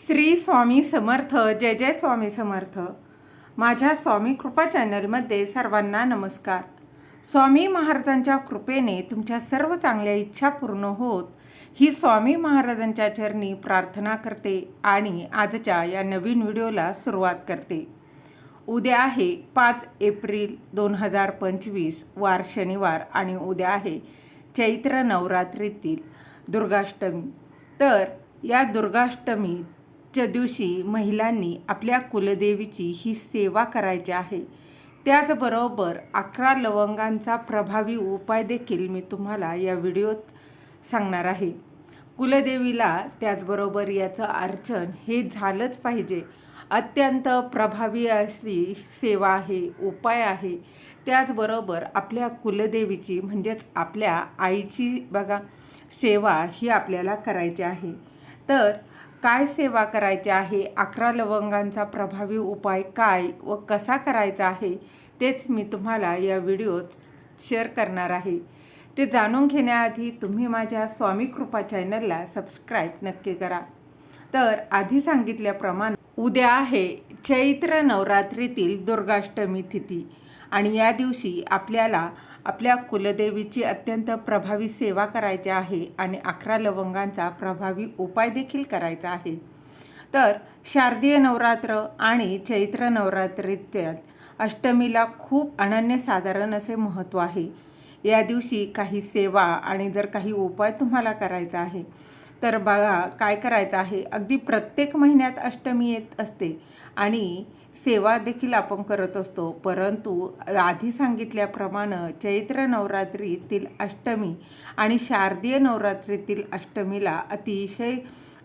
श्री स्वामी समर्थ जय जय स्वामी समर्थ. माझ्या स्वामी कृपा चॅनलमध्ये सर्वांना नमस्कार. स्वामी महाराजांच्या कृपेने तुमच्या सर्व चांगल्या इच्छा पूर्ण होत ही स्वामी महाराजांच्या चरणी प्रार्थना करते आणि आजच्या या नवीन व्हिडिओला सुरुवात करते. उद्या आहे पाच एप्रिल दोन हजार पंचवीस वार शनिवार आणि उद्या आहे चैत्र नवरात्रीतील दुर्गाष्टमी. तर या दुर्गाष्टमीच्या दिवशी महिलांनी आपल्या कुलदेवीची ही सेवा करायची आहे. त्याचबरोबर अकरा लवंगांचा प्रभावी उपाय देखील मी तुम्हाला या व्हिडिओत सांगणार आहे. कुलदेवीला त्याचबरोबर याचं अर्चन हे झालंच पाहिजे. अत्यंत प्रभावी अशी सेवा आहे उपाय आहे. त्याचबरोबर आपल्या कुलदेवीची म्हणजेच आपल्या आईची बघा सेवा ही आपल्याला करायची आहे. तर काय सेवा करायची आहे? अकरा लवंगांचा प्रभावी उपाय काय व कसा करायचा आहे? तेच मी तुम्हाला या व्हिडिओत शेअर करणार आहे. ते जाणून घेण्याआधी तुम्ही माझ्या स्वामी कृपा चॅनलला सबस्क्राईब नक्की करा. तर आधी सांगितल्याप्रमाणे उद्या आहे चैत्र नवरात्रीतील दुर्गाष्टमी तिथी आणि या दिवशी आपल्याला आपल्या कुलदेवीची अत्यंत प्रभावी सेवा करायची आहे आणि अकरा लवंगांचा प्रभावी उपाय देखील करायचा आहे. तर शारदीय नवरात्र आणि चैत्र नवरात्रीतील अष्टमीला खूप अनन्यसाधारण असे महत्त्व आहे. या दिवशी काही सेवा आणि जर काही उपाय तुम्हाला करायचा आहे तर बघा काय करायचं आहे. अगदी प्रत्येक महिन्यात अष्टमी येत असते आणि सेवा देखील आपण करत असतो. परंतु आधी सांगितल्याप्रमाणे चैत्र नवरात्रीतील अष्टमी आणि शारदीय नवरात्रीतील अष्टमीला अतिशय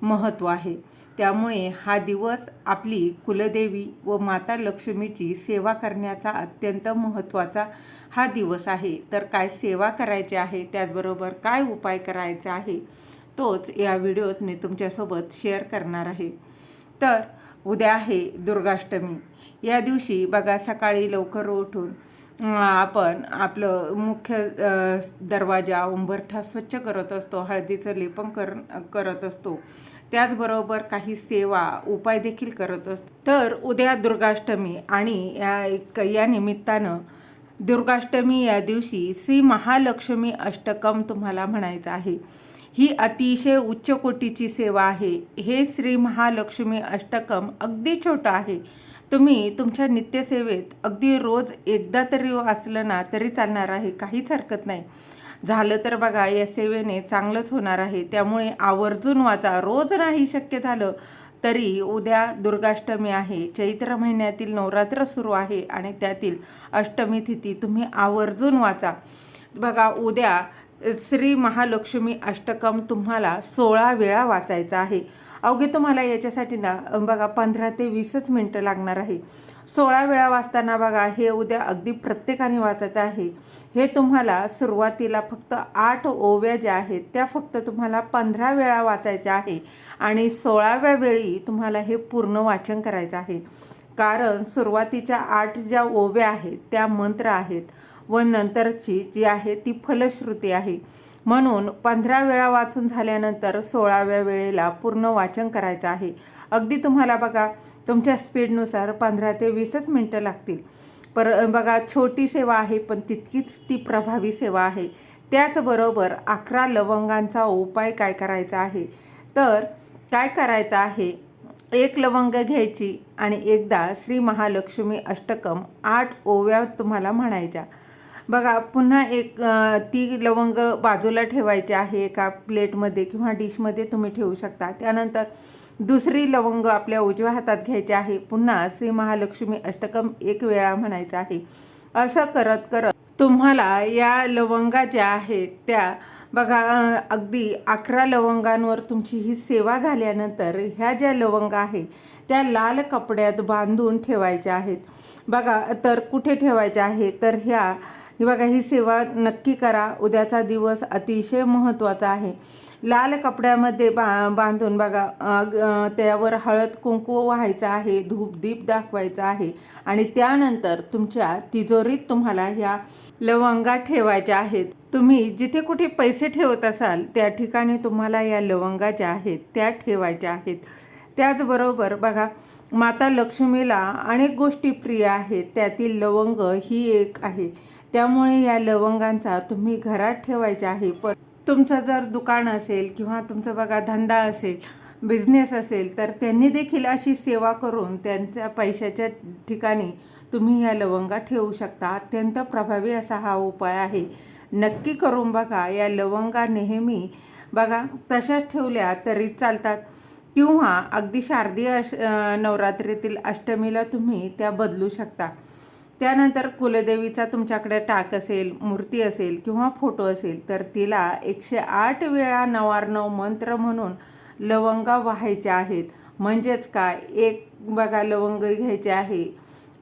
महत्त्व आहे. त्यामुळे हा दिवस आपली कुलदेवी व माता लक्ष्मीची सेवा करण्याचा अत्यंत महत्त्वाचा हा दिवस आहे. तर काय सेवा करायची आहे? त्याचबरोबर काय उपाय करायचा आहे? तोच या व्हिडिओत मी तुमच्यासोबत शेअर करणार आहे. तर उद्या आहे दुर्गाष्टमी. या दिवशी बघा सकाळी लवकर उठून आपण आपलं मुख्य दरवाजा उंबरठा स्वच्छ करत असतो हळदीचं लेपन कर करत असतो. त्याचबरोबर काही सेवा उपाय देखील करत असतो. तर उद्या दुर्गाष्टमी आणि या एक- या निमित्तानं दुर्गाष्टमी या दिवशी श्री महालक्ष्मी अष्टकम तुम्हाला म्हणायचं आहे. ही अतिशय उच्च कोटीची सेवा आहे. हे श्री महालक्ष्मी अष्टकम अगदी छोटं आहे. तुम्ही तुमच्या नित्यसेवेत अगदी रोज एकदा तरी असलं ना तरी चालणार आहे. काहीच हरकत नाही. झालं तर बघा या सेवेने चांगलंच होणार आहे. त्यामुळे आवर्जून वाचा. रोज नाही शक्य झालं तरी उद्या दुर्गाष्टमी आहे. चैत्र महिन्यातील नवरात्र सुरू आहे आणि त्यातील अष्टमी तिथी तुम्ही आवर्जून वाचा. बघा उद्या श्री महालक्ष्मी अष्टकम तुम्हाला सोळा वेळा वाचायचा आहे. अवघे तुम्हाला याच्यासाठी ना बघा पंधरा ते वीसच मिनटं लागणार आहे. सोळा वेळा वाचताना बघा हे उद्या अगदी प्रत्येकाने वाचायचं आहे. हे तुम्हाला सुरुवातीला फक्त आठ ओव्या ज्या आहेत त्या फक्त तुम्हाला पंधरा वेळा वाचायच्या आहे. आणि सोळाव्या वेळी तुम्हाला हे पूर्ण वाचन करायचं आहे. कारण सुरुवातीच्या आठ ज्या ओव्या आहेत त्या मंत्र आहेत. व नंतरची जी आहे ती फलश्रुती आहे. म्हणून पंधरा वेळा वाचून झाल्यानंतर सोळाव्या वेळेला पूर्ण वाचन करायचं आहे. अगदी तुम्हाला बघा तुमच्या स्पीडनुसार पंधरा ते वीसच मिनटं लागतील. पर बघा छोटी सेवा आहे पण तितकीच ती प्रभावी सेवा आहे. त्याचबरोबर अकरा लवंगांचा उपाय काय करायचा आहे? तर काय करायचं आहे? एक लवंग घ्यायची आणि एकदा श्री महालक्ष्मी अष्टकम आठ ओव्या तुम्हाला म्हणायच्या. बघा पुन्हा एक ती लवंग बाजूला ठेवायची आहे एका प्लेटमध्ये किंवा डिशमध्ये तुम्ही ठेवू शकता. त्यानंतर दुसरी लवंग आपल्या उजव्या हातात घ्यायची आहे. पुन्हा श्री महालक्ष्मी अष्टकम एक वेळा म्हणायचं आहे. असं करत करत तुम्हाला या लवंगा ज्या आहेत त्या बघा अगदी अकरा लवंगांवर तुमची ही सेवा झाल्यानंतर ह्या ज्या लवंगा आहेत त्या लाल कपड्यात बांधून ठेवायच्या आहेत. बघा तर कुठे ठेवायच्या आहे तर ह्या ही बघा ही सेवा नक्की करा. उद्याचा दिवस अतिशय महत्त्वाचा आहे. लाल कपड्यामध्ये बा बांधून बघा त्यावर हळद कुंकू व्हायचं आहे धूप दीप दाखवायचा आहे. आणि त्यानंतर तुमच्या तिजोरीत तुम्हाला ह्या लवंगा ठेवायच्या आहेत. तुम्ही जिथे कुठे पैसे ठेवत असाल त्या ठिकाणी तुम्हाला या लवंगा ज्या आहेत त्या ठेवायच्या आहेत. त्याचबरोबर बघा माता लक्ष्मीला अनेक गोष्टी प्रिय आहेत. त्यातील लवंग ही एक आहे. त्यामुळे या लवंगांचा तुम्ही घरात ठेवायचे आहे. पण तुमचं जर दुकान असेल किंवा तुमचं बघा धंदा असेल बिझनेस असेल तर त्यांनी देखील अशी सेवा करून त्यांच्या पैशाच्या ठिकाणी तुम्ही या लवंगा ठेवू शकता. अत्यंत प्रभावी असा हा उपाय आहे. नक्की करून बघा या लवंगा नेहमी बघा तशाच ठेवल्या तरी चालतात. किंवा अगदी शारदीय अश नवरात्रीतील अष्टमीला तुम्ही त्या बदलू शकता. त्यानंतर कुलदेवीचा तुमच्याकडे टाक असेल मूर्ती असेल किंवा फोटो असेल तर तिला एकशे आठ वेळा नवार्णव मंत्र म्हणून लवंगा व्हायच्या आहेत. म्हणजेच काय? एक बघा लवंग घ्यायचे आहे.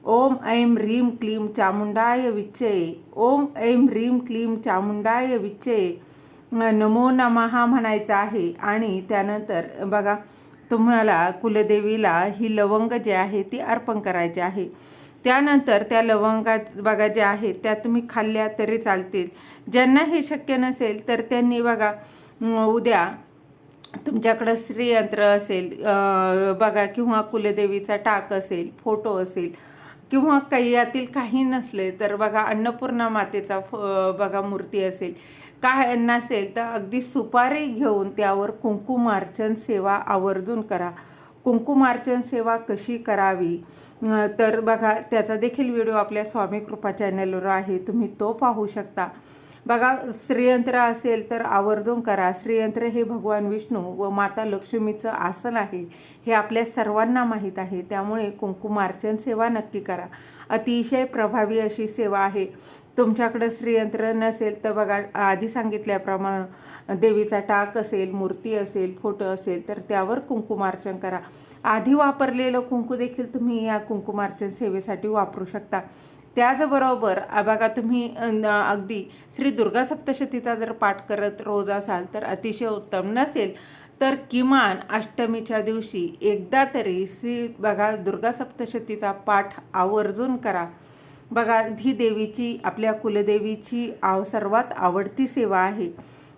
ओम ऐं ह्रीं क्लीं चामुंडाय विच्चये ओम ऐं ह्रीं क्लीं चामुंडाय विच्चये नमो नमहा म्हणायचं आहे. आणि त्यानंतर बघा तुम्हाला कुलदेवीला ही लवंग जे आहे ती अर्पण करायची आहे. त्यानंतर त्या लवंगात बघा ज्या आहेत त्या तुम्ही खाल्ल्या तरी चालतील. ज्यांना हे शक्य नसेल तर त्यांनी बघा उद्या तुमच्याकडं श्रीयंत्र असेल बघा किंवा कुलदेवीचा टाक असेल फोटो असेल किंवा काही यातील काही नसले तर बघा अन्नपूर्णा मातेचा फ- बघा मूर्ती असेल. काय नसेल तर अगदी सुपारी घेऊन त्यावर कुंकुमार्चन सेवा आवर्जून करा. कुंकुमार्चन सेवा कशी करावी? तर बघा त्याचा देखील व्हिडिओ आपल्या स्वामी कृपा चॅनलवर आहे. तुम्ही तो पाहू शकता. बघा श्रीयंत्र असेल तर आवर्जून करा. श्रीयंत्र हे भगवान विष्णू व माता लक्ष्मीचं आसन आहे. हे आपल्या सर्वांना माहीत आहे. त्यामुळे कुंकुमार्चन सेवा नक्की करा. अतिशय प्रभावी अशी सेवा आहे. तुमच्याकडं श्रीयंत्र नसेल तर बघा आधी सांगितल्याप्रमाणे देवीचा टाक असेल मूर्ती असेल फोटो असेल तर त्यावर कुंकुमार्चन करा. आधी वापरलेलं कुंकू देखील तुम्ही या कुंकुमार्चन सेवेसाठी वापरू शकता. त्याचबरोबर बघा तुम्ही अगदी श्री दुर्गा सप्तशतीचा जर पाठ करत रोज असाल तर अतिशय उत्तम नसेल तर किमान अष्टमीच्या दिवशी एकदा तरी श्री बघा दुर्गा सप्तशतीचा पाठ आवर्जून करा. बघा ही देवीची आपल्या कुलदेवीची आव सर्वात आवडती सेवा आहे.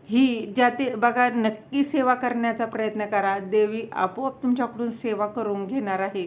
ही ज्या ते बघा नक्की सेवा करण्याचा प्रयत्न करा. देवी आपोआप तुमच्याकडून सेवा करून घेणार आहे.